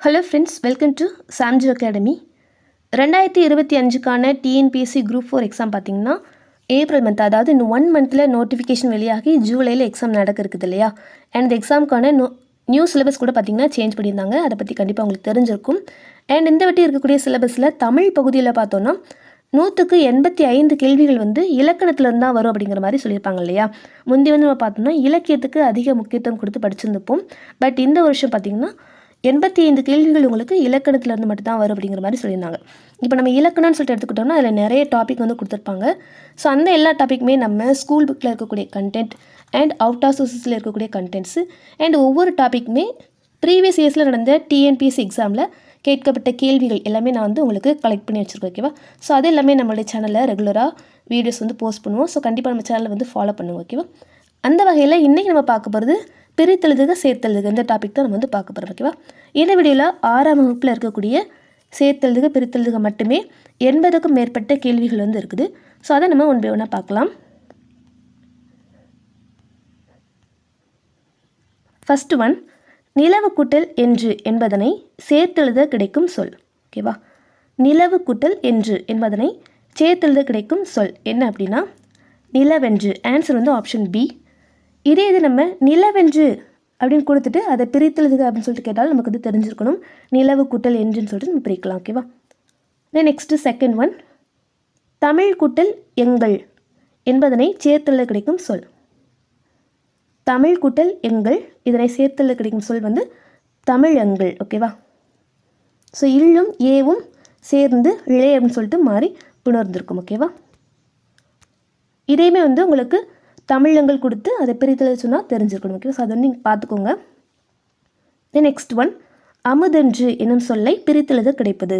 Hello friends welcome to Samji academy ரெண்டாயிரத்தி இருபத்தி அஞ்சுக்கான டிஎன்பிஎஸ்சி குரூப் ஃபோர் எக்ஸாம் பார்த்தீங்கன்னா ஏப்ரல் மந்த் அதாவது இந்த ஒன் மந்தில் நோட்டிஃபிகேஷன் வெளியாகி ஜூலையில் எக்ஸாம் நடக்க இருக்குது இல்லையா அண்ட் எக்ஸாமுக்கான நோ நியூ சிலபஸ் கூட பார்த்தீங்கன்னா சேஞ்ச் பண்ணியிருந்தாங்க. அதை பற்றி கண்டிப்பாக உங்களுக்கு தெரிஞ்சிருக்கும். அண்ட் இந்த வட்டி இருக்கக்கூடிய சிலபஸில் தமிழ் பகுதியில் பார்த்தோன்னா நூற்றுக்கு எண்பத்தி ஐந்து கேள்விகள் வந்து இலக்கணத்துலேருந்து தான் வரும் அப்படிங்கிற மாதிரி சொல்லியிருப்பாங்க இல்லையா? முந்தி வந்து நம்ம பார்த்தோம்னா இலக்கியத்துக்கு அதிக முக்கியத்துவம் கொடுத்து படிச்சிருந்துப்போம் பட் இந்த வருஷம் பார்த்திங்கன்னா எண்பத்தி ஐந்து கேள்விகள் உங்களுக்கு இலக்கணத்துலேருந்து இருந்து மட்டும்தான் வரும் அப்படிங்கிற மாதிரி சொல்லியிருந்தாங்க. இப்போ நம்ம இலக்கணம்னு சொல்லிட்டு எடுத்துக்கிட்டோம்னா அதில் நிறைய டாபிக் வந்து கொடுத்துருப்பாங்க. ஸோ அந்த எல்லா டாப்பிக்குமே நம்ம ஸ்கூல் புக்கில் இருக்கக்கூடிய கண்டென்ட் அண்ட் அவுட் ஆஃப் சோர்சஸில் இருக்கக்கூடிய கண்டென்ட்ஸு அண்ட் ஒவ்வொரு டாப்பிக்குமே ப்ரீவியஸ் இயர்ஸில் நடந்த டிஎன்பிஎஸ்சி எக்ஸாமில் கேட்கப்பட்ட கேள்விகள் எல்லாமே நான் வந்து உங்களுக்கு கலெக்ட் பண்ணி வச்சுருக்கேன் ஓகேவா ஸோ அது எல்லாமே நம்மளுடைய சேனலில் ரெகுலராக வீடியோஸ் வந்து போஸ்ட் பண்ணுவோம். ஸோ கண்டிப்பாக நம்ம சேனலை வந்து ஃபாலோ பண்ணுவோம் ஓகேவா அந்த வகையில் இன்றைக்கி நம்ம பார்க்க போகிறது பிரித்தெழுதுக சேர்த்தெழுதுக. இந்த டாபிக் தான் நம்ம வந்து பார்க்க போகிறோம் ஓகேவா இந்த வீடியோவில் ஆறாம் வகுப்பில் இருக்கக்கூடிய சேர்த்தெழுதுக பிரித்தெழுதுக மட்டுமே எண்பதுக்கும் மேற்பட்ட கேள்விகள் வந்து இருக்குது. ஸோ அதை நம்ம ஒன் பை ஒன்றா பார்க்கலாம். ஃபஸ்ட் ஒன் நிலவு கூட்டல் என்று என்பதனை சேர்த்தெழுத கிடைக்கும் சொல் ஓகேவா நிலவு கூட்டல் என்று என்பதனை சேர்த்தெழுத கிடைக்கும் சொல் என்ன அப்படின்னா நிலவென்று ஆன்சர் வந்து ஆப்ஷன் பி இதே இது நம்ம நிலவென்று அப்படின்னு கொடுத்துட்டு அதை பிரித்தெழுதுக அப்படின்னு சொல்லிட்டு கேட்டாலும் நமக்கு வந்து தெரிஞ்சிருக்கணும். நிலவு கூட்டல் என்றுன்னு சொல்லிட்டு நம்ம பிரிக்கலாம் ஓகேவா then next second one Tamil கூட்டல் எங்கள் என்பதனை சேர்த்தலில் கிடைக்கும் சொல். தமிழ் கூட்டல் எங்கள் இதனை சேர்த்தலில் கிடைக்கும் சொல் வந்து தமிழ் எங்கள் ஓகேவா ஸோ இல்லும் ஏவும் சேர்ந்து இழை அப்படின்னு சொல்லிட்டு மாறி புணர்ந்திருக்கும் ஓகேவா இதையுமே வந்து உங்களுக்கு தமிழங்கள் கொடுத்து அதை பிரித்தல் சொன்னால் தெரிஞ்சிருக்கணும். ஓகே ஸோ அதை வந்து நீங்கள் பார்த்துக்கோங்க. தென் நெக்ஸ்ட் ஒன் அமுதென்று என்னும் சொல்லை பிரித்தெழுத கிடைப்பது.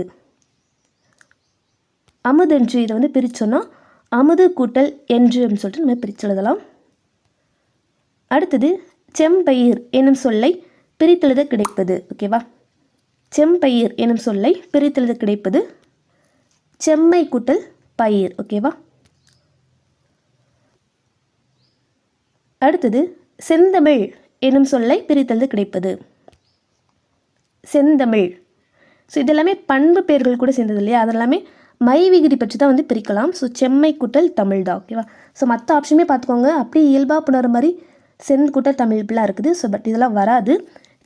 அமுதென்று இதை வந்து பிரித்தோன்னா அமுது கூட்டல் என்று அப்படின்னு சொல்லிட்டு நம்ம பிரிச்செழுதலாம் அடுத்தது செம்பயிர் என்னும் சொல்லை பிரித்தெழுத கிடைப்பது. ஓகேவா செம்பயிர் என்னும் சொல்லை பிரித்தெழுத கிடைப்பது. செம்மை கூட்டல் பயிர். ஓகேவா அடுத்தது செந்தமிழ் என்னும் சொல்லை பிரித்தல் கிடைப்பது. செந்தமிழ். ஸோ இதெல்லாமே பண்பு பெயர்கள் கூட சேர்ந்தது இல்லையா? அதெல்லாமே மை விகுதி பற்றி தான் வந்து பிரிக்கலாம். ஸோ செம்மை கூட்டல் தமிழ் தான் ஓகேவா ஸோ மற்ற ஆப்ஷனுமே பார்த்துக்கோங்க. அப்படியே இயல்பாக புணர மாதிரி செந்த் கூட்டல் தமிழ் இப்படிலாம் இருக்குது. ஸோ பட் இதெல்லாம் வராது.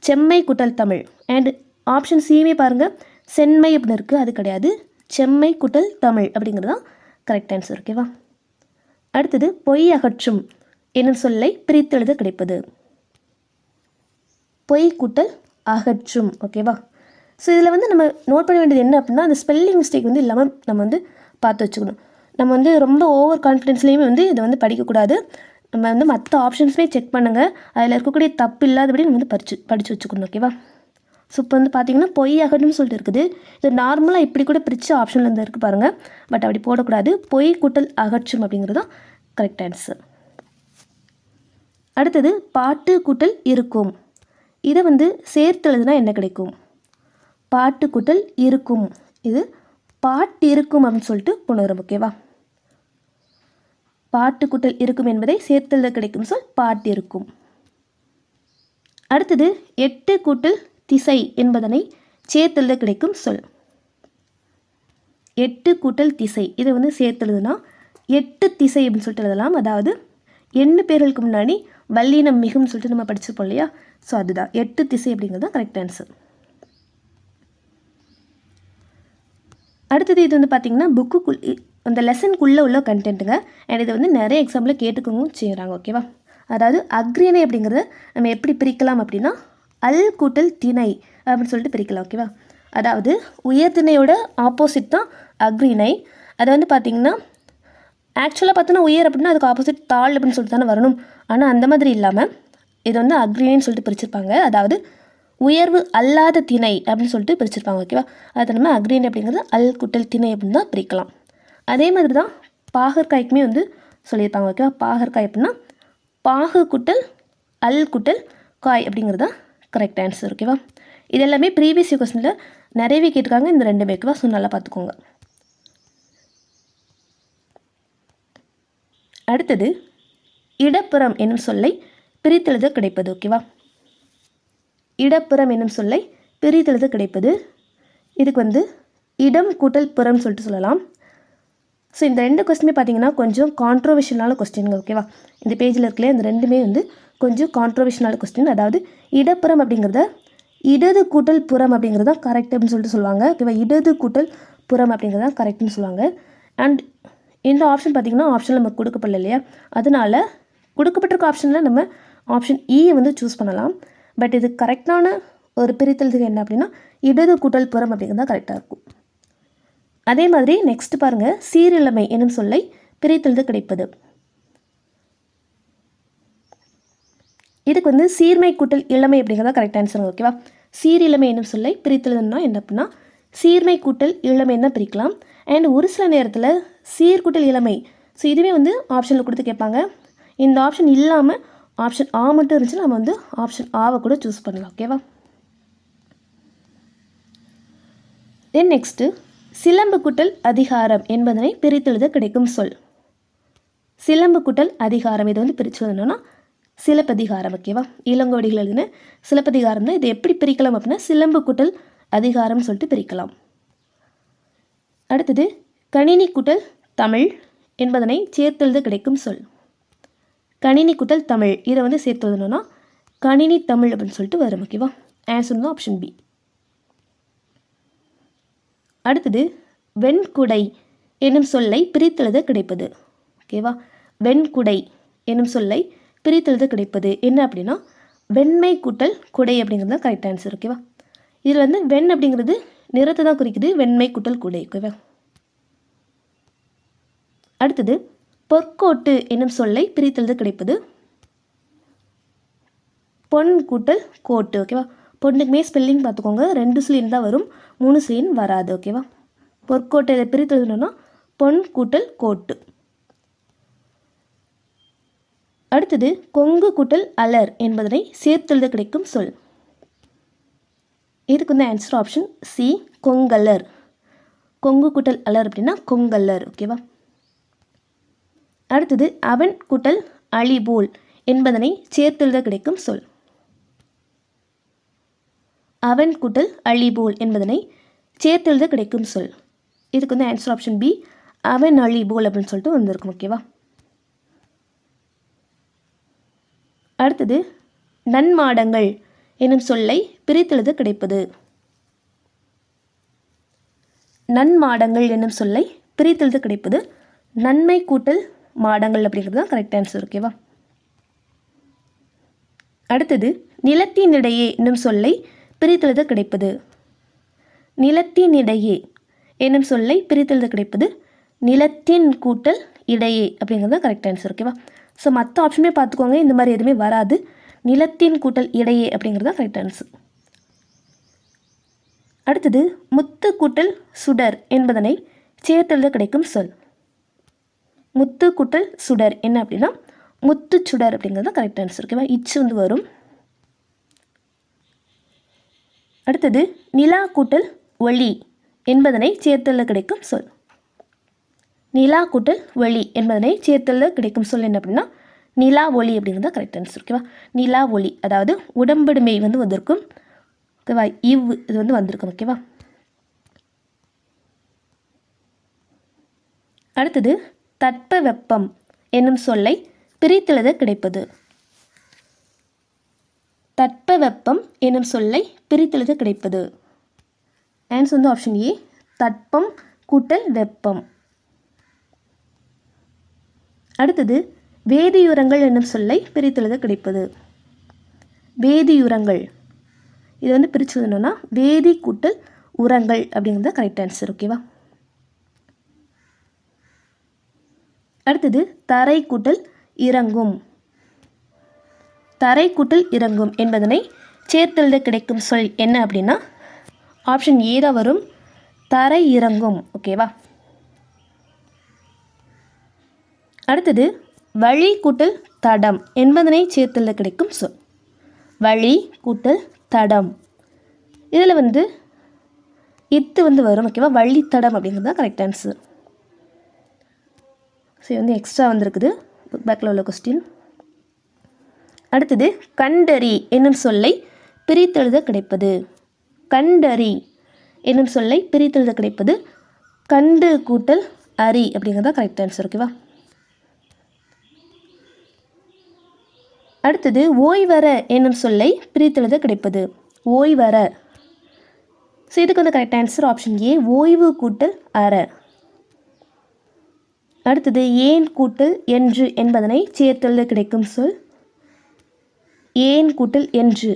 செம்மை கூட்டல் தமிழ். அண்ட் ஆப்ஷன் சியுமே பாருங்கள் செம்மை அப்படின்னு இருக்குது அது கிடையாது. செம்மை கூட்டல் தமிழ் அப்படிங்கிறது தான் கரெக்ட் ஆன்சர் ஓகேவா அடுத்தது பொய் அகற்றும். என்னும் சொல்லை பிரித்தெழுத கிடைப்பது. பொய் கூட்டல் அகற்றும் ஓகேவா ஸோ இதில் வந்து நம்ம நோட் பண்ண வேண்டியது என்ன அப்படின்னா அந்த ஸ்பெல்லிங் மிஸ்டேக் வந்து இல்லாமல் நம்ம வந்து பார்த்து வச்சுக்கணும். நம்ம வந்து ரொம்ப ஓவர் கான்ஃபிடென்ஸ்லேயுமே வந்து இதை வந்து படிக்கக்கூடாது. நம்ம வந்து மற்ற ஆப்ஷன்ஸுமே செக் பண்ணுங்கள் அதில் இருக்கக்கூடிய தப்பு இல்லாதபடி நம்ம வந்து படிச்சு படித்து வச்சுக்கணும் ஓகேவா ஸோ இப்போ வந்து பார்த்தீங்கன்னா பொய் அகற்றும்னு சொல்லிட்டு இருக்குது. இது நார்மலாக இப்படி கூட பிரித்து ஆப்ஷனில் இருந்து இருக்குது பாருங்கள் பட் அப்படி போடக்கூடாது. பொய் கூட்டல் அகற்றும் அப்படிங்கிறது தான் கரெக்ட் ஆன்சர் அடுத்தது பாட்டு கூட்டல் இருக்கும். இதை வந்து சேர்த்தெழுதுனா என்ன கிடைக்கும்? பாட்டு கூட்டல் இருக்கும். இது பாட்டு இருக்கும் அப்படின்னு சொல்லிட்டு புணரும் ஓகேவா பாட்டு கூட்டல் இருக்கும் என்பதை சேர்த்தெழுத கிடைக்கும் சொல் பாட்டு இருக்கும் அடுத்தது எட்டு கூட்டல் திசை என்பதனை சேர்த்தெழுத கிடைக்கும் சொல். எட்டு கூட்டல் திசை. இதை வந்து சேர்த்தெழுதுனா எட்டு திசை அப்படின்னு சொல்லிட்டு எழுதலாம். அதாவது எண்ணு பேர்களுக்கு முன்னாடி வல்லினம் மிகும்னு சொல்லிட்டு நம்ம படிச்சிருப்போம் இல்லையா? ஸோ அதுதான். எட்டு திசை அப்படிங்கிறது தான் கரெக்ட் ஆன்சர் அடுத்தது இது வந்து பார்த்திங்கன்னா புக்குக்குள் அந்த லெசனுக்குள்ளே உள்ள கண்டென்ட்டுங்க அண்ட் இதை வந்து நிறைய எக்ஸாம்பிள் கேட்டுக்கவும் செய்கிறாங்க ஓகேவா அதாவது அக்ரிணை அப்படிங்கிறத நம்ம எப்படி பிரிக்கலாம் அப்படின்னா அல் கூட்டல் திணை அப்படின்னு சொல்லிட்டு பிரிக்கலாம் ஓகேவா அதாவது உயர்திணையோட ஆப்போசிட் தான் அக்ரிணை அதை வந்து பார்த்திங்கன்னா ஆக்சுவலாக பார்த்தோன்னா உயர் அப்படின்னா அதுக்கு ஆப்போசிட் தாள் அப்படின்னு சொல்லிட்டு தானே வரணும். ஆனால் அந்த மாதிரி இல்லாமல் இது வந்து அக்ரின்னு சொல்லிட்டு பிரிச்சிருப்பாங்க. அதாவது உயர்வு அல்லாத திணை அப்படின்னு சொல்லிட்டு பிரிச்சிருப்பாங்க ஓகேவா அது நம்ம அக்ரிணை அப்படிங்கிறது அல் குட்டல் திணை அப்படின்னு தான் பிரிக்கலாம். அதே மாதிரி தான் பாகற்காய்க்குமே வந்து சொல்லியிருப்பாங்க ஓகேவா பாகற்காய் அப்படின்னா பாகு குட்டல் அல் குட்டல் காய் அப்படிங்கிறது தான் கரெக்ட் ஆன்சர் ஓகேவா இது எல்லாமே ப்ரீவியஸ் கொஸ்டினில் நிறையவே கேட்டிருக்காங்க. இந்த ரெண்டு பேக்குவா ஸோ நல்லா பார்த்துக்கோங்க. அடுத்தது இடப்புறம் என்னும் சொல்லை பிரித்தெழுத கிடைப்பது ஓகேவா இடப்புறம் என்னும் சொல்லை பிரித்தெழுத கிடைப்பது. இதுக்கு வந்து இடம் கூட்டல் புறம் சொல்லிட்டு சொல்லலாம். ஸோ இந்த ரெண்டு கொஸ்டினுமே பார்த்தீங்கன்னா கொஞ்சம் கான்ட்ரோவர்ஷியலான கொஸ்டின்ங்க ஓகேவா இந்த பேஜில் இருக்கல இந்த ரெண்டுமே வந்து கொஞ்சம் கான்ட்ரோவர்ஷியலான கொஸ்டின் அதாவது இடப்புறம் அப்படிங்கிறத இடது கூட்டல் புறம் அப்படிங்கிறது தான் கரெக்ட் அப்படின்னு சொல்லிட்டு சொல்லுவாங்க ஓகேவா இடது கூட்டல் புறம் அப்படிங்கிறது தான் கரெக்ட்னு சொல்லுவாங்க. அண்ட் இந்த ஆப்ஷன் பார்த்திங்கன்னா ஆப்ஷன் நமக்கு கொடுக்கப்படல இல்லையா? அதனால் கொடுக்கப்பட்டிருக்க ஆப்ஷனில் நம்ம ஆப்ஷன் இயை e வந்து சூஸ் பண்ணலாம். பட் இது கரெக்டான ஒரு பிரித்தலுக்கு என்ன அப்படின்னா இடது கூட்டல் புறம் அப்படிங்கிறது தான் கரெக்டாக இருக்கும். அதே மாதிரி நெக்ஸ்ட் பாருங்கள் சீரிழமை எனும் சொல்லை பிரித்தெழுது கிடைப்பது. இதுக்கு வந்து சீர்மை கூட்டல் இளமை அப்படிங்கிறதா கரெக்ட் ஆன்சர் ஓகேவா சீரிழமை என்னும் சொல்லை பிரித்தெழுதுனா என்ன அப்படின்னா சீர்மை கூட்டல் இளமைன்னு தான் பிரிக்கலாம். அண்ட் ஒரு சில நேரத்தில் சீர்கூட்டல் இளமை ஸோ இதுவே வந்து ஆப்ஷனில் கொடுத்து கேட்பாங்க. இந்த ஆப்ஷன் இல்லாமல் ஆப்ஷன் ஆ மட்டும் இருந்துச்சுன்னா நம்ம வந்து ஆப்ஷன் ஆவை கூட சூஸ் பண்ணலாம் ஓகேவா தென் நெக்ஸ்ட்டு சிலம்பு குட்டல் அதிகாரம் என்பதனை பிரித்தெழுத கிடைக்கும் சொல். சிலம்பு குட்டல் அதிகாரம் இதை வந்து பிரித்து எழுதணும்னா சிலப்பதிகாரம் ஓகேவா இளங்கோடிகள் எழுதின சிலப்பதிகாரம் தான். எப்படி பிரிக்கலாம் அப்படின்னா சிலம்பு குட்டல் அதிகாரம்னு சொல்லிட்டு பிரிக்கலாம். அடுத்தது கணினி குட்டல் தமிழ் என்பதனை சேர்த்தெழுத கிடைக்கும் சொல். கணினி குட்டல் தமிழ். இதை வந்து சேர்த்து எழுதணும்னா கணினி தமிழ் அப்படின்னு சொல்லிட்டு வரும் ஓகேவா ஆன்சர் வந்து ஆப்ஷன் பி அடுத்தது வெண்குடை என்னும் சொல்லை பிரித்தெழுத கிடைப்பது ஓகேவா வெண்குடை என்னும் சொல்லை பிரித்தெழுத கிடைப்பது. என்ன அப்படின்னா வெண்மை கூட்டல் குடை அப்படிங்கிறது தான் கரெக்ட் ஆன்சர் ஓகேவா இதில் வந்து வெண் அப்படிங்கிறது நிறத்தை தான் குறிக்குது வெண்மை கூட்டல் குடை ஓகேவா அடுத்தது பொற்கோட்டு என்னும் சொல்லை பிரித்தெழுத கிடைப்பது பொன் கூட்டல் கோட்டு ஓகேவா பொண்ணுக்குமே ஸ்பெல்லிங் பார்த்துக்கோங்க. ரெண்டு சிலின் தான் வரும் மூணு சிலின் வராது ஓகேவா பொற்கோட்டை இதை பிரித்து பொன் கூட்டல் கோட்டு. அடுத்தது கொங்கு கூட்டல் அலர் என்பதனை சேர்த்தெழுத கிடைக்கும் சொல். இதுக்கு வந்து ஆன்சர் ஆப்ஷன் சி கொங்கலர். கொங்கு கூட்டல் அலர் அப்படின்னா கொங்கல்லர் ஓகேவா அடுத்தது அவன் கூட்டல் அழிபோல் என்பதனை சேர்த்தெழுத கிடைக்கும் சொல். அவன் கூட்டல் அழிபோல் என்பதனை சேர்த்தெழுத கிடைக்கும் சொல். இதுக்கு வந்து ஆன்சர் ஆப்ஷன் பி அவன் அழிபோல் அப்படின்னு சொல்லிட்டு வந்திருக்கும் ஓகேவா அடுத்தது நன்மாடங்கள் எனும் சொல்லை பிரித்தெழுத கிடைப்பது. நன்மாடங்கள் என்னும் சொல்லை பிரித்தெழுத கிடைப்பது. நன்மை கூட்டல் மாடங்கள் அப்படிங்கிறது தான் கரெக்ட் ஆன்சர் ஓகேவா அடுத்தது நிலத்தினிடையே என்னும் சொல்லை பிரித்தெழுத கிடைப்பது. நிலத்தினிடையே என்னும் சொல்லை பிரித்தெழுத கிடைப்பது நிலத்தின் கூட்டல் இடையே அப்படிங்கிறது தான் கரெக்ட் ஆன்சர் ஓகேவா ஸோ மற்ற ஆப்ஷனே பார்த்துக்கோங்க இந்த மாதிரி எதுவுமே வராது. நிலத்தின் கூட்டல் இடையே அப்படிங்கிறது தான் கரெக்ட் ஆன்சர் அடுத்தது முத்து கூட்டல் சுடர் என்பதனை சேர்த்தெழுத கிடைக்கும் சொல். முத்து கூட்டல் சுடர். என்ன அப்படின்னா முத்து சுடர் அப்படிங்கிறது தான் கரெக்ட் ஆன்சர் ஓகேவா இச்சு வந்து வரும். அடுத்தது நிலா கூட்டல் ஒளி என்பதனை சேர்த்தலில் கிடைக்கும் சொல். நிலா கூட்டல் ஒளி என்பதனை சேர்த்தலில் கிடைக்கும் சொல் என்ன அப்படின்னா நிலா ஒளி அப்படிங்கிறது தான் கரெக்ட் ஆன்சர் ஓகேவா நிலா ஒளி அதாவது உடம்படுமை வந்து வந்திருக்கும். ஓகேவா இவ் இது வந்து வந்திருக்கும். ஓகேவா அடுத்தது தட்ப வெப்பம் என்னும் சொல்லை பிரித்தெழுத கிடைப்பது. தட்ப வெப்பம் என்னும் சொல்லை பிரித்தெழுத கிடைப்பது. ஆன்சர் வந்து ஆப்ஷன் ஏ தட்பம் கூட்டல் வெப்பம். அடுத்தது வேதியுரங்கள் என்னும் சொல்லை பிரித்தெழுத கிடைப்பது. வேதியுரங்கள். இது வந்து பிரித்து என்னென்னா வேதி கூட்டல் உரங்கள் அப்படிங்கிறது கரெக்ட் ஆன்சர் ஓகேவா அடுத்தது தரை கூட்டல் இறங்கும். தரை கூட்டல் இறங்கும் என்பதனை சேர்த்தெழுத கிடைக்கும் சொல் என்ன அப்படின்னா ஆப்ஷன் ஏதா வரும். தரை இறங்கும். ஓகேவா அடுத்தது வழி கூட்டல் தடம் என்பதனை சேர்த்தெழுத கிடைக்கும் சொல். வழி கூட்டல் தடம். இதில் வந்து இத்து வந்து வரும். ஓகேவா வழித்தடம் அப்படிங்கிறது தான் கரெக்ட் ஆன்சர் ஸோ இது வந்து எக்ஸ்ட்ரா வந்திருக்குது. புக் பேக்கில் உள்ள கொஸ்டின் அடுத்தது கண்டறி என்னும் சொல்லை பிரித்தெழுத கிடைப்பது. கண்டறி என்னும் சொல்லை பிரித்தெழுத கிடைப்பது. கண்டு கூட்டல் அரி அப்படிங்கிறதா கரெக்ட் ஆன்சர் ஓகேவா அடுத்தது ஓய்வர என்னும் சொல்லை பிரித்தெழுத கிடைப்பது. ஓய்வர ஸோ இதுக்கு வந்து கரெக்ட் ஆன்சர் ஆப்ஷன் ஏ ஓய்வு கூட்டல் அற. அடுத்தது ஏன் கூட்டல் என்று என்பதனை சேர்த்தெழுத கிடைக்கும் சொல். ஏன் கூட்டல் என்று.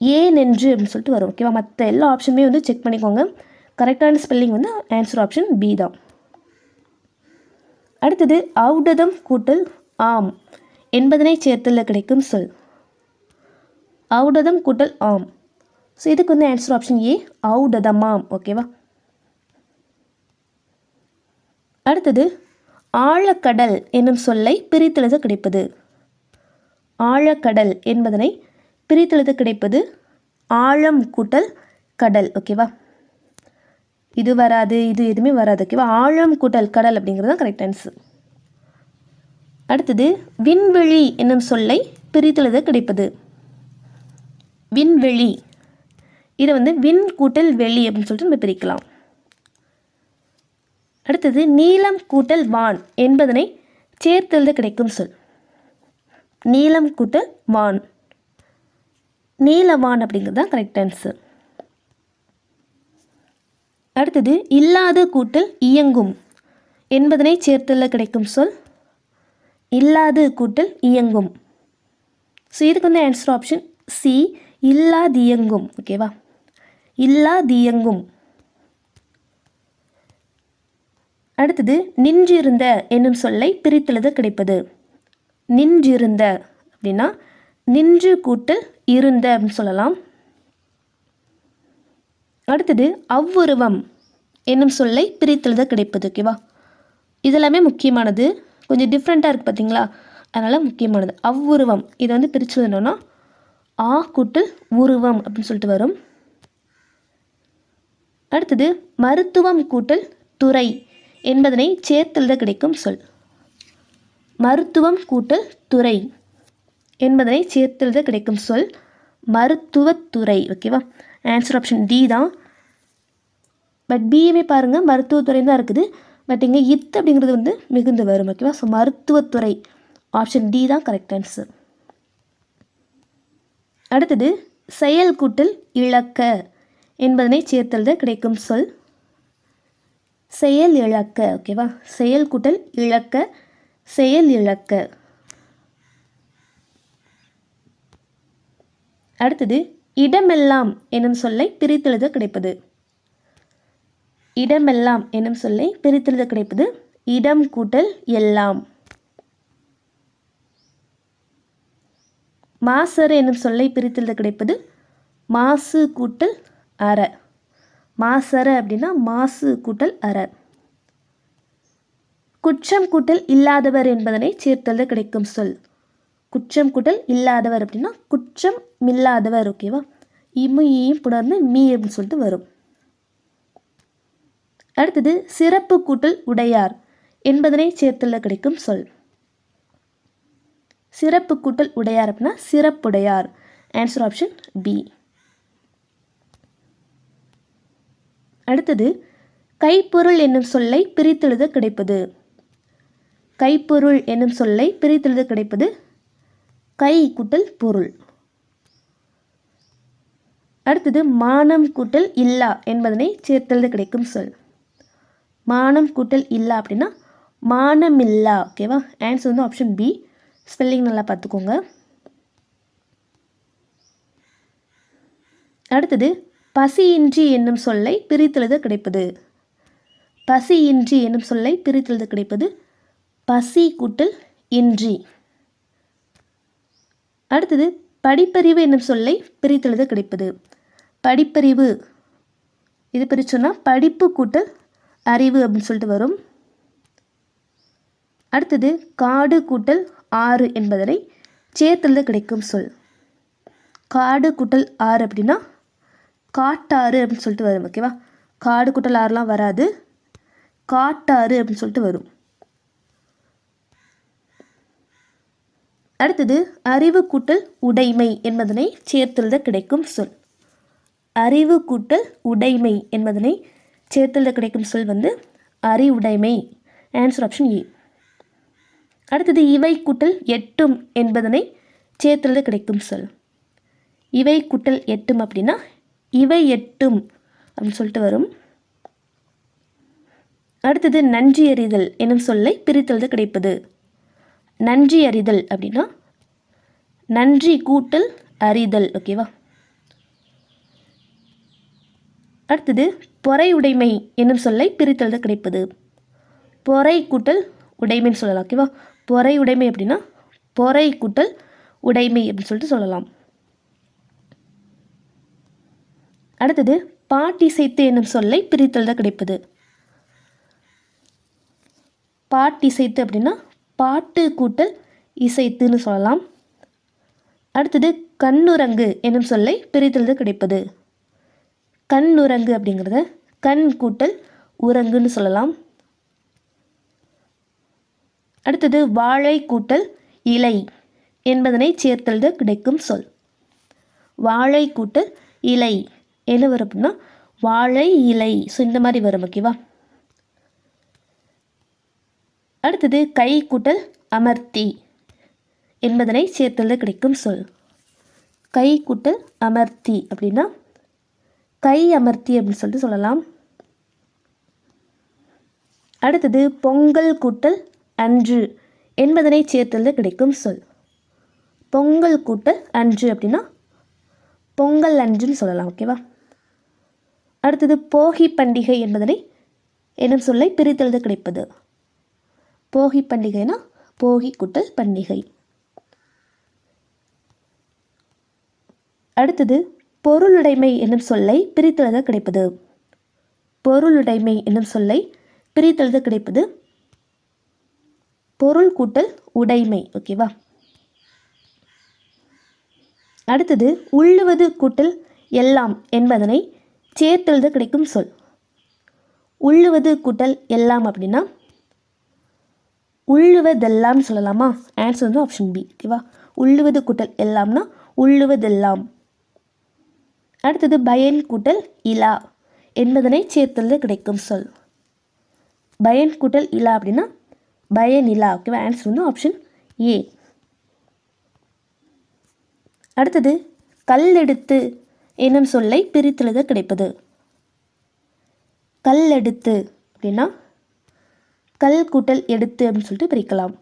ஏன் என்று அப்படின்னு சொல்லிட்டு வரும். ஓகேவா மற்ற எல்லா ஆப்ஷனுமே வந்து செக் பண்ணிக்கோங்க. கரெக்டான ஸ்பெல்லிங் வந்து ஆன்சர் ஆப்ஷன் பி தான். அடுத்தது அவுடதம் கூட்டல் ஆம் என்பதனை சேர்த்தலில் கிடைக்கும் சொல். அவுடதம் கூட்டல் ஆம். ஸோ இதுக்கு வந்து ஆன்சர் ஆப்ஷன் ஏ அவுடதமாம் ஓகேவா அடுத்தது ஆழக்கடல் என்னும் சொல்லை பிரித்தெழுத கிடைப்பது. ஆழக்கடல் என்பதனை பிரித்தெழுத கிடைப்பது ஆழம் கூட்டல் கடல். ஓகேவா இது வராது இது எதுவுமே வராது ஓகேவா ஆழம் கூட்டல் கடல் அப்படிங்கிறது தான் கரெக்ட் ஆன்சர் அடுத்தது விண்வெளி என்னும் சொல்லை பிரித்தெழுத கிடைப்பது. விண்வெளி. இதை வந்து விண் கூட்டல் வெளி அப்படின்னு சொல்லிட்டு நம்ம பிரிக்கலாம். அடுத்தது நீளம் கூட்டல் வான் என்பதனை சேர்த்தெழுத கிடைக்கும் சொல். நீளம் கூட்டல் வான். நீலவான் அப்படிங்கிறது தான் கரெக்ட் ஆன்சர் அடுத்தது இல்லாத கூட்டல் இயங்கும் என்பதனை சேர்த்தல கிடைக்கும் சொல். இல்லாது கூட்டல் இயங்கும். ஸோ இதுக்கு வந்து ஆன்சர் ஆப்ஷன் சி இல்லாதியங்கும். ஓகேவா இல்லாதியங்கும். அடுத்தது நின்றிருந்த என்னும் சொல்லை பிரித்தெழுத கிடைப்பது. நின்றிருந்த அப்படின்னா நின்று கூட்டல் இருந்த அப்படின்னு சொல்லலாம். அடுத்தது அவ்வுருவம் என்னும் சொல்லை பிரித்தெழுத கிடைப்பது ஓகேவா இதெல்லாமே முக்கியமானது. கொஞ்சம் டிஃப்ரெண்ட்டாக இருக்குது பார்த்தீங்களா அதனால் முக்கியமானது. அவ்வுருவம். இதை வந்து பிரித்து எழுதணும்னா ஆ கூட்டல் உருவம் அப்படின்னு சொல்லிட்டு வரும். அடுத்தது மருத்துவம் கூட்டல் துறை. என்பதனை சேர்த்தெழுத கிடைக்கும் சொல். மருத்துவம் கூட்டல் துறை என்பதனை சேர்த்தெழுத கிடைக்கும் சொல். மருத்துவத்துறை ஓகேவா ஆன்சர் ஆப்ஷன் டி தான். பட் பிஏமே பாருங்கள் மருத்துவத்துறை தான் இருக்குது. பட் இங்கே இத் அப்படிங்கிறது வந்து மிகுந்து வரும் ஓகேவா ஸோ மருத்துவத்துறை ஆப்ஷன் டி தான் கரெக்ட் ஆன்சர் அடுத்தது செயல் கூட்டல் இழக்க என்பதனை சேர்த்தெழுத கிடைக்கும் சொல். செயல் இழக்க ஓகேவா செயல் கூட்டல் இழக்க செயல் இழக்க. அடுத்தது இடமெல்லாம் எனும் சொல்லை பிரித்தெழுத கிடைப்பது. இடமெல்லாம் எனும் சொல்லை பிரித்தெழுத கிடைப்பது இடம் கூட்டல் எல்லாம். மாசர் எனும் சொல்லை பிரித்தெழுத கிடைப்பது மாசு கூட்டல் அற. மாசற அப்படின்னா மாசு கூட்டல் அற. குற்றம் கூட்டல் இல்லாதவர் என்பதனை சேர்த்தெழுத கிடைக்கும் சொல். குற்றம் கூட்டல் இல்லாதவர் அப்படின்னா குற்றம் இல்லாதவர் ஓகேவா இம்மு ஈயும் புணர்ந்து மீ அப்படின்னு சொல்லிட்டு வரும். அடுத்தது சிறப்பு கூட்டல் உடையார் என்பதனை சேர்த்துள்ள கிடைக்கும் சொல். சிறப்பு கூட்டல் உடையார் அப்படின்னா சிறப்புடையார். ஆன்சர் ஆப்ஷன் பி அடுத்தது கைப்பொருள் என்னும் சொல்லை பிரித்தெழுத கிடைப்பது. கைப்பொருள் என்னும் சொல்லை பிரித்தெழுத கிடைப்பது கை கூட்டல் பொருள். அடுத்தது மானம் கூட்டல் இல்லா என்பதனை சேர்த்தெழுத கிடைக்கும் சொல். மானம் கூட்டல் இல்லா அப்படின்னா மானமில்லா ஓகேவா ஆன்சர் வந்து ஆப்ஷன் பி ஸ்பெல்லிங் நல்லா பார்த்துக்கோங்க. அடுத்தது பசியின்றி என்னும் சொல்லை பிரித்தெழுத கிடைப்பது. பசியின்றி என்னும் சொல்லை பிரித்தெழுத கிடைப்பது. பசி கூட்டல் இன்றி. அடுத்தது படிப்பறிவு என்னும் சொல்லை பிரித்தெழுத கிடைப்பது. படிப்பறிவு. இது பிரிச்சோன்னா படிப்பு கூட்டல் அறிவு அப்படின்னு சொல்லிட்டு வரும். அடுத்தது காடு கூட்டல் ஆறு என்பதனை சேர்த்தெழுத கிடைக்கும் சொல். காடு கூட்டல் ஆறு அப்படின்னா காட்டாறு அப்படின்னு சொல்லிட்டு வரும் ஓகேவா காடு கூட்டல் ஆறுலாம் வராது. காட்டாறு அப்படின்னு சொல்லிட்டு வரும். அடுத்தது அறிவு கூட்டல் உடைமை என்பதனை சேர்த்தெழுத கிடைக்கும் சொல். அறிவு கூட்டல் உடைமை என்பதனை சேர்த்தெழுத கிடைக்கும் சொல் வந்து அறிவுடைமை. ஆன்சர் ஆப்ஷன் ஏ அடுத்தது இவை கூட்டல் எட்டும் என்பதனை சேர்த்தெழுத கிடைக்கும் சொல். இவை கூட்டல் எட்டும் அப்படின்னா இவை எட்டும் அப்படின்னு சொல்லிட்டு வரும். அடுத்தது நன்றி அறிதல் எனும் சொல்லை பிரித்தெழுத கிடைப்பது. நன்றி அறிதல் அப்படின்னா நன்றி கூட்டல் அறிதல் ஓகேவா அடுத்தது பொறை உடைமை என்னும் சொல்லை பிரித்தெழுத கிடைப்பது. பொறை கூட்டல் உடைமைன்னு சொல்லலாம் ஓகேவா பொறை உடைமை அப்படின்னா பொறை கூட்டல் உடைமை அப்படின்னு சொல்லிட்டு சொல்லலாம். அடுத்தது பாட்டிசைத்து என்னும் சொல்லை பிரித்தெழுத கிடைப்பது. பாட்டிசைத்து அப்படின்னா பாட்டு கூட்டல் இசைத்துன்னு சொல்லலாம். அடுத்தது கண்ணுரங்கு என்னும் சொல்லை பிரித்தல் கிடைப்பது. கண்ணுரங்கு அப்படிங்கிறத கண் கூட்டல் உறங்குன்னு சொல்லலாம். அடுத்தது வாழை கூட்டல் இலை என்பதனை சேர்த்தல் கிடைக்கும் சொல். வாழை கூட்டல் இலை என்ன வரும் அப்படின்னா வாழை இலை. ஸோ இந்த மாதிரி வரும் ஓகேவா அடுத்தது கை கூட்டல் அமர்த்தி என்பதனை சேர்த்தலில் கிடைக்கும் சொல். கை கூட்டல் அமர்த்தி அப்படின்னா கை அமர்த்தி அப்படின்னு சொல்லிட்டு சொல்லலாம். அடுத்தது பொங்கல் கூட்டல் அன்று என்பதனை சேர்த்தலில் கிடைக்கும் சொல். பொங்கல் கூட்டல் அன்று அப்படின்னா பொங்கல் அன்றுன்னு சொல்லலாம் ஓகேவா அடுத்தது போகி பண்டிகை என்பதனை என்னும் சொல்லை பிரித்தெழுத கிடைப்பது. போகி பண்டிகைனா போகி கூட்டல் பண்டிகை. அடுத்தது பொருளுடைமை என்னும் சொல்லை பிரித்தெழுத கிடைப்பது. பொருளுடைமை என்னும் சொல்லை பிரித்தெழுத கிடைப்பது. பொருள் கூட்டல் உடைமை ஓகேவா அடுத்தது உள்ளுவது கூட்டல் எல்லாம் என்பதனை சேர்த்தெழுத கிடைக்கும் சொல். உள்ளுவது கூட்டல் எல்லாம் அப்படின்னா உள்ளுவதெல்லாம் சொல்லலாமா? ஆன்சர் வந்து ஆப்ஷன் பி ஓகேவா உள்ளுவது கூட்டல் எல்லாம்னா உள்ளுவதெல்லாம். அடுத்தது பயன் கூட்டல் இலா என்பதனை சேர்த்தெழுத கிடைக்கும் சொல். பயன் கூட்டல் இலா அப்படின்னா பயன் இலா ஓகேவா ஆன்சர் வந்து ஆப்ஷன் ஏ அடுத்தது கல் எடுத்து என்னும் சொல்லை பிரித்தெழுத கிடைப்பது. கல் எடுத்து அப்படின்னா கல் கூட்டல் எடுத்து அப்படின்னு சொல்லிட்டு பிரிக்கலாம்.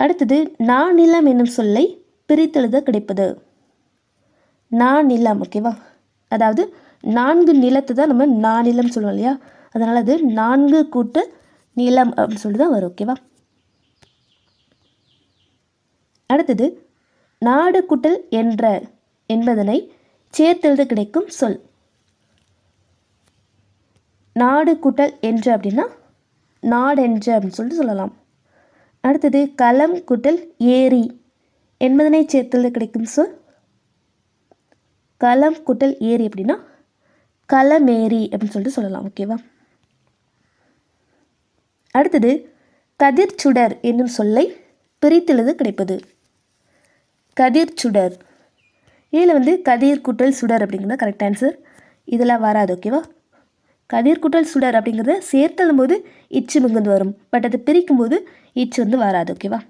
அடுத்தது நாநிலம் என்னும் சொல்லை பிரித்தெழுத கிடைப்பது. நாநிலம் ஓகேவா அதாவது நான்கு நிலத்தை தான் நம்ம நானிலம் சொல்லுவோம் இல்லையா? அதனால் அது நான்கு கூட்டல் நிலம் அப்படின்னு சொல்லிட்டு தான் வரும் ஓகேவா அடுத்தது நாடு கூட்டல் என்ற என்பதனை சேர்த்தெழுது கிடைக்கும் சொல். நாடு குட்டல் என்று அப்படின்னா நாடென்று அப்படின்னு சொல்லிட்டு சொல்லலாம். அடுத்தது களம் குட்டல் ஏரி என்பதனை சேர்த்தெழுது கிடைக்கும் சொல். களம் குட்டல் ஏரி அப்படின்னா களமேரி அப்படின்னு சொல்லிட்டு சொல்லலாம் ஓகேவா அடுத்தது கதிர் சுடர் என்னும் சொல்லை பிரித்தெழுது கிடைப்பது. கதிர் சுடர் இதில் வந்து கதிர் குட்டல் சுடர் அப்படிங்கிறது கரெக்ட் ஆன்சர் இதெல்லாம் வராது ஓகேவா கதிர் குட்டல் சுடர் அப்படிங்கிறத சேர்த்தலும் போது இச்சு மிகுந்து வரும். பட் அது பிரிக்கும் போது இச்சு வந்து வராது ஓகேவா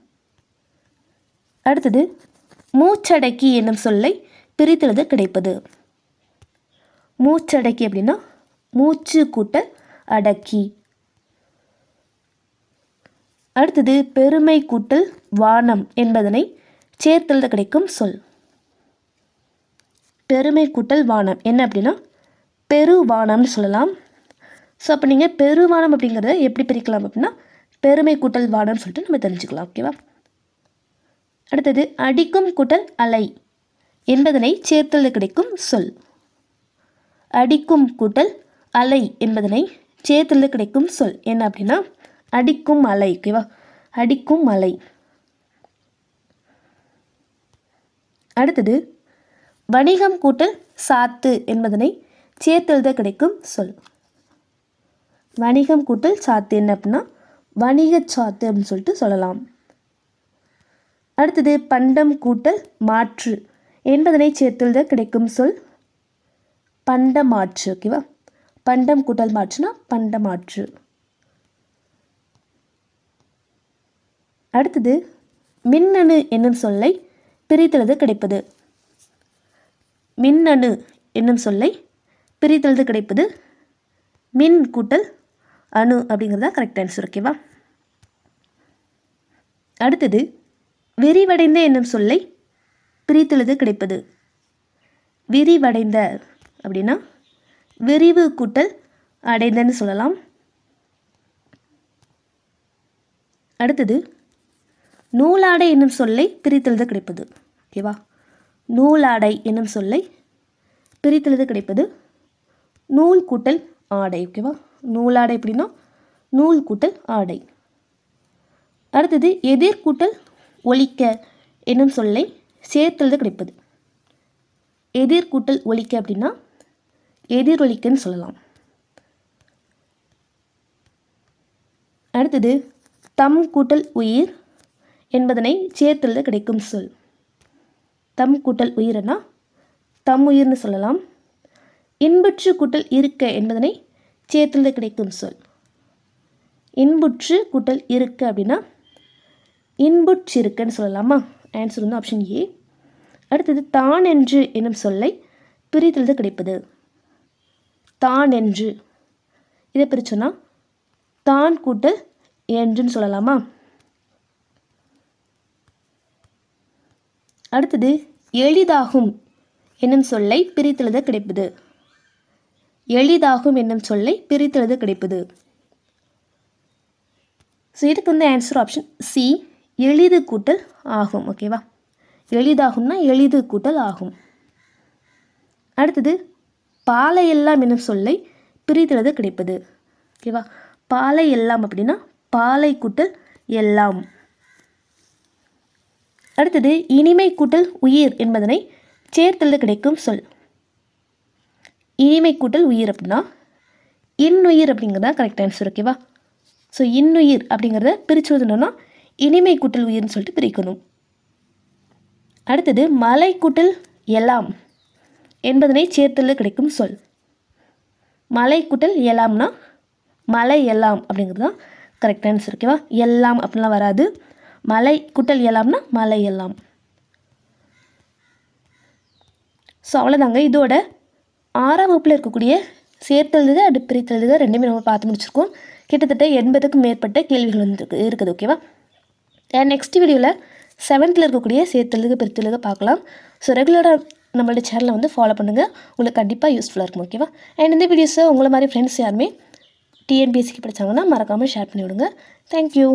அடுத்தது மூச்சடக்கி என்னும் சொல்லை பிரித்தெழுத கிடைப்பது. மூச்சடக்கி அப்படின்னா மூச்சு கூட்டல் அடக்கி. அடுத்தது பெருமை கூட்டல் வானம் என்பதனை சேர்த்தெழுத கிடைக்கும் சொல். பெருமை கூட்டல் வானம். என்ன அப்படின்னா பெருவானம்னு சொல்லலாம். ஸோ அப்போ நீங்கள் பெருவானம் அப்படிங்கிறத எப்படி பிரிக்கலாம் அப்படின்னா பெருமை கூட்டல் வானம்னு சொல்லிட்டு நம்ம தெரிஞ்சுக்கலாம் ஓகேவா அடுத்தது அடிக்கும் கூட்டல் அலை. என்பதனை சேர்த்தெழுத கிடைக்கும் சொல். அடிக்கும் கூட்டல் அலை என்பதனை சேர்த்தெழுத கிடைக்கும் சொல். என்ன அப்படின்னா அடிக்கும் அலை ஓகேவா அடிக்கும் அலை. அடுத்தது வணிகம் கூட்டல் சாத்து என்பதனை சேர்த்தெழுத கிடைக்கும் சொல். வணிகம் கூட்டல் சாத்து என்ன அப்படின்னா வணிக சாத்து அப்படின்னு சொல்லிட்டு சொல்லலாம். அடுத்தது பண்டம் கூட்டல் மாற்று என்பதனை சேர்த்தெழுத கிடைக்கும் சொல். பண்டமாற்று ஓகேவா பண்டம் கூட்டல் மாற்றுனா பண்டமாற்று அடுத்தது மின்னணு என்னும் சொல்லை பிரித்தெழுத கிடைப்பது. மின்னணு என்னும் சொல்லை பிரித்தெழுது கிடைப்பது மின் கூட்டல் அணு அப்படிங்கிறதா கரெக்ட் ஆன்சர் ஓகேவா அடுத்தது விரிவடைந்த என்னும் சொல்லை பிரித்தெழுது கிடைப்பது. விரிவடைந்த அப்படின்னா விரிவு கூட்டல் அடைந்தன்னு சொல்லலாம். அடுத்தது நூலாடை என்னும் சொல்லை பிரித்தெழுத கிடைப்பது ஓகேவா நூலாடை என்னும் சொல்லை பிரித்தெழுது கிடைப்பது நூல் கூட்டல் ஆடை ஓகேவா நூலாடை அப்படின்னா நூல் கூட்டல் ஆடை. அடுத்தது எதிர்கூட்டல் ஒழிக்க ஒலிக்க என்னும் சொல்லை சேர்த்தெழுது கிடைப்பது. எதிர்கூட்டல் ஒழிக்க ஒலிக்க அப்படின்னா எதிரொலிக்கன்னு சொல்லலாம். அடுத்தது தம் கூட்டல் உயிர் என்பதனை சேர்த்தெழுத கிடைக்கும் சொல். தம் கூட்டல் உயிர்னா தம் உயிர்னு சொல்லலாம். இன்புற்று கூட்டல் இருக்க என்பதனை சேர்த்தெழுத கிடைக்கும் சொல். இன்புற்று கூட்டல் இருக்க அப்படின்னா இன்புற்றிருக்குன்னு சொல்லலாமா? ஆன்சர் வந்து ஆப்ஷன் ஏ அடுத்தது தான் என்று என்னும் சொல்லை பிரித்தெழுத கிடைப்பது. தான் என்று இதை பிரிச்சோன்னா தான் கூட்டல் என்றுன்னு சொல்லலாமா? அடுத்தது எளிதாகும் என்னும் சொல்லை பிரித்தெழுத கிடைப்பது. எளிதாகும் என்னும் சொல்லை பிரித்தெழுத கிடைப்பது. ஸோ இதுக்கு வந்து ஆன்சர் ஆப்ஷன் சி எளிது கூட்டல் ஆகும். ஓகேவா எளிதாகும்னா எளிது கூட்டல் ஆகும். அடுத்தது பாலை எல்லாம் என்னும் சொல்லை பிரித்தெழுத கிடைப்பது. ஓகேவா பாலை எல்லாம் அப்படின்னா பாலை கூட்டல் எல்லாம். அடுத்தது இனிமை கூட்டல் உயிர் என்பதனை சேர்த்தெழுத கிடைக்கும் சொல். இனிமை கூட்டல் உயிர் அப்படின்னா இன்னுயிர் அப்படிங்கிறதா கரெக்ட் ஆன்சர் ஓகேவா ஸோ இன்னுயிர் அப்படிங்கிறத பிரித்து எழுதணும்னா இனிமை கூட்டல் உயிர்னு சொல்லிட்டு பிரிக்கணும். அடுத்தது மலை கூட்டல் எல்லாம் என்பதனை சேர்த்தெழுத கிடைக்கும் சொல். மலை கூட்டல் எல்லாம்னா மலை எல்லாம் அப்படிங்கிறது தான் கரெக்ட் ஆன்சர் ஓகேவா எல்லாம் அப்படிலாம் வராது. மலை குட்டல் எலாம்னா மலை எல்லாம் ஸோ அவ்வளோதாங்க இதோட ஆறாம் வகுப்பில் இருக்கக்கூடிய சேர்த்தெழுதுக அடு பிரித்தெழுதுக ரெண்டுமே நம்ம பார்த்து முடிச்சிருக்கோம். கிட்டத்தட்ட எண்பதுக்கும் மேற்பட்ட கேள்விகள் வந்து இருக்குது ஓகேவா அண்ட் நெக்ஸ்ட் வீடியோவில் செவன்த்தில் இருக்கக்கூடிய சேர்த்தெழுதுக பிரித்தெழுதுக பார்க்கலாம். ஸோ ரெகுலராக நம்மளோட சேனலை வந்து ஃபாலோ பண்ணுங்கள் உங்களுக்கு கண்டிப்பாக யூஸ்ஃபுல்லாக இருக்கும் ஓகேவா அண்ட் இந்த வீடியோஸை உங்களை மாதிரி ஃப்ரெண்ட்ஸ் யாருமே டிஎன்பிஎஸ்சிக்கு படித்தாங்கன்னா மறக்காமல் ஷேர் பண்ணி விடுங்க தேங்க்யூ